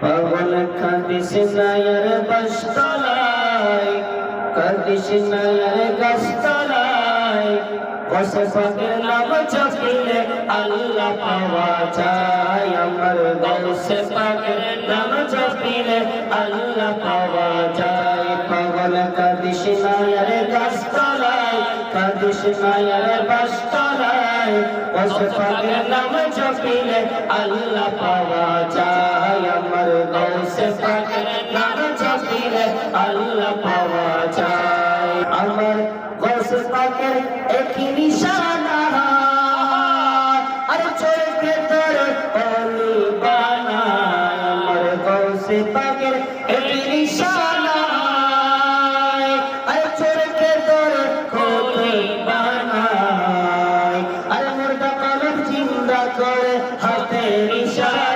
পাগল কাঁদিস নায়ার বাসতলায় কাঁদিস নায়ার গাছতলায় বসে পাকের নাম জপিলে আল্লাহ পাওয়া যায় আমার গৌসে পাকের নাম জপিলে আল্লাহ পাওয়া যায় পাগল কাঁদিস নায়ার গাছতলায় কাঁদিস নায়ার বাসতলায় বসে পাকের নাম জপিলে আল্লাহ পাওয়া যায় গৌসে পাকের একই নিশানা আরে চোখে তোর অলি বানায় আমার গৌসে পাকের একই নিশানা আরে চোখে তোর অলি বানায় আরে মুর্দা কলম চিন্তা করে হাতের ইশারায়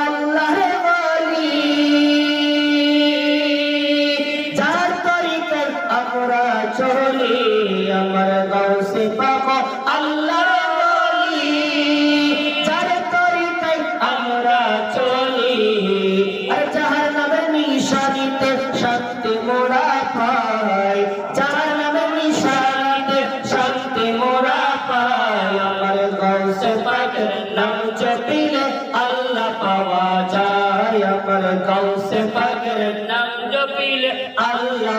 চলি, আমার গৌসে পাক নিশানিতে শান্তি মোরা পাই। আমার গৌসে পাক নাম জপিলে আল্লাহ পাওয়া যায়। আমার গৌসে পাকের নাম জপিলে আল্লাহ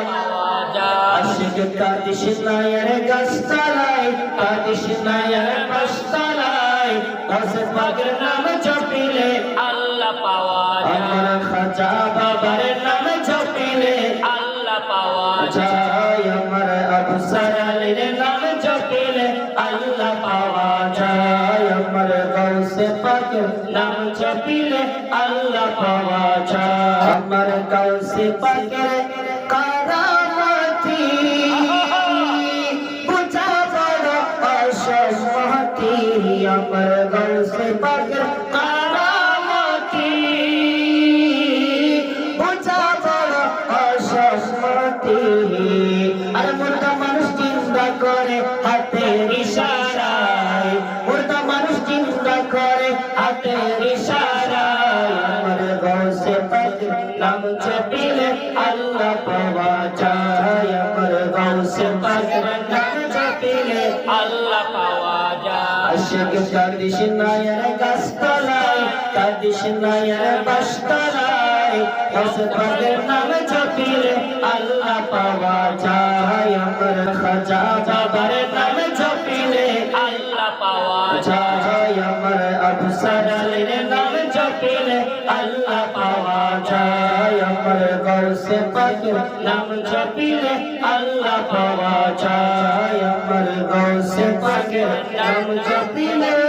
পাওয়া যায় আশিক কাদিস নায়ের গাছতলায় কাদিস নায়ের বাসতলায় গৌসে পাকের নাম জপিলে আল্লাহ পাওয়া আমার যায় খাজা বাবার নাম জপিলে আল্লাহ পাওয়া যায় যায় আমার আফসার আলীর নাম জপিলে আল্লাহ পাওয়া যায় আমার গৌসে পাক নাম জপিলে আল্লাহ পাওয়া যায় আমার গৌসে পাকের কারামতি আমার গৌসে পাকের কারামতি বুঝা বড় অসম্মতি আর মুর্দা মানুষ আল্লাহ পাওয়া আশিক কাদিস নায়ের গাছতলায় কাদিস নায়ের বাসতলায় গৌসে পাকের নাম জপিলে আল্লাহ পাওয়া যায় আমার খাজা বাবার নাম জপিলে আল্লাহ পাওয়া যায় যায় আমার আফসার আলীর নাম জপিলে আল্লাহ পাওয়া যায় আমার গৌসে পাকের নাম জপিলে আল্লাহ পাওয়া যায় আমার গৌসে পাকের নাম জপিলে